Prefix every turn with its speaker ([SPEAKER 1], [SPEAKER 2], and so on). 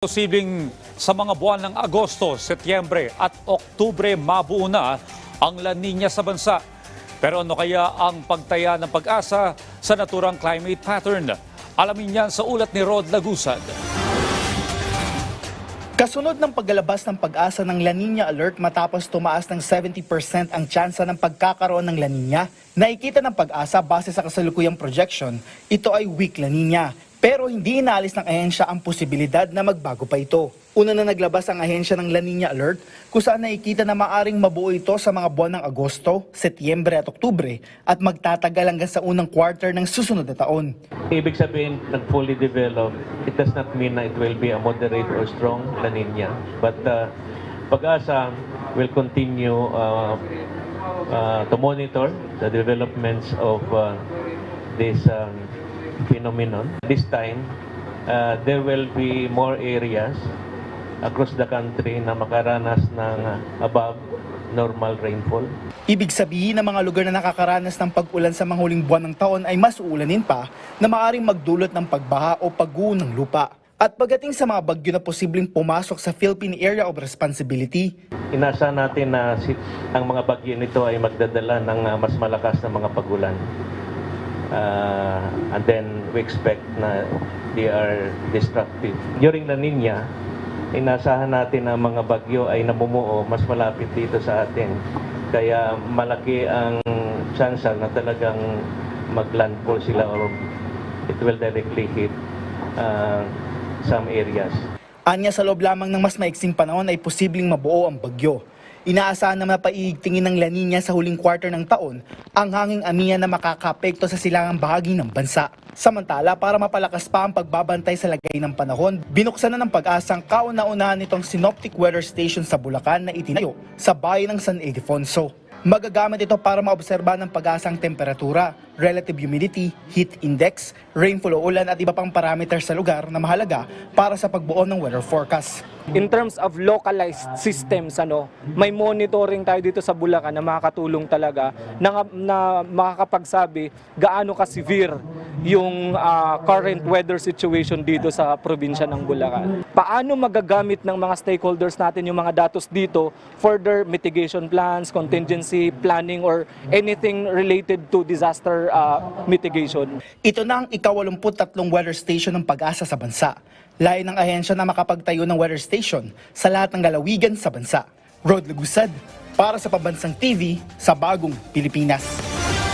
[SPEAKER 1] Posibleng sa mga buwan ng Agosto, Setyembre at Oktubre mabuo na ang La Nina sa bansa. Pero ano kaya ang pagtaya ng pag-asa sa naturang climate pattern? Alamin yan sa ulat ni Rod Lagusad.
[SPEAKER 2] Kasunod ng paglalabas ng pag-asa ng La Nina Alert matapos tumaas ng 70% ang tsansa ng pagkakaroon ng La Nina, nakikita ng pag-asa base sa kasalukuyang projection, ito ay weak La Nina. Hindi inaalis ng ahensya ang posibilidad na magbago pa ito. Una na naglabas ang ahensya ng La Nina Alert kung saan nakikita na maaring mabuo ito sa mga buwan ng Agosto, Setyembre at Oktubre at magtatagal hanggang sa unang quarter ng susunod na taon.
[SPEAKER 3] Ibig sabihin, nag-fully developed, it does not mean na it will be a moderate or strong La Nina. But uh, pag-asa will continue uh, uh, to monitor the developments of uh, this um, phenomenon. This time, uh, there will be more areas across the country na makaranas ng uh, above normal rainfall.
[SPEAKER 2] Ibig sabihin na mga lugar na nakakaranas ng pag-ulan sa mga huling buwan ng taon ay mas uulanin pa na maaring magdulot ng pagbaha o pagguho ng lupa. At pagdating sa mga bagyo na posibleng pumasok sa Philippine Area of Responsibility,
[SPEAKER 3] Inasa natin na ang mga bagyo nito ay magdadala ng uh, mas malakas na mga pagulan. Uh, and then we expect na they are destructive. During La Nina, inasahan natin na mga bagyo ay namumuo mas malapit dito sa atin. Kaya malaki ang chance na talagang maglandfall sila or it will directly hit uh, some areas.
[SPEAKER 2] anya sa loob lamang ng mas maiksing panahon ay posibleng mabuo ang bagyo. Inaasahan na mapaiigtingin ng La Nina sa huling quarter ng taon ang hanging amiya na makakapekto sa silangang bahagi ng bansa. Samantala, para mapalakas pa ang pagbabantay sa lagay ng panahon, binuksan na ng pag-asang kauna-unahan nitong Synoptic Weather Station sa Bulacan na itinayo sa bayan ng San Ildefonso. Magagamit ito para maobserba ng pag-asang temperatura, relative humidity, heat index, rainfall o ulan at iba pang parameters sa lugar na mahalaga para sa pagbuo ng weather forecast.
[SPEAKER 4] In terms of localized systems, ano, may monitoring tayo dito sa Bulacan na makakatulong talaga na, na makakapagsabi gaano ka-severe yung ah, current weather situation dito sa probinsya ng Bulacan. Paano magagamit ng mga stakeholders natin yung mga datos dito for their mitigation plans, contingency planning, or anything related to disaster ah, mitigation.
[SPEAKER 2] Ito na ang ikawalumput-tatlong weather station ng pag-asa sa bansa. Layo ng ahensya na makapagtayo ng weather station sa lahat ng lalawigan sa bansa. Rod Lagusad, para sa Pabansang TV sa Bagong Pilipinas.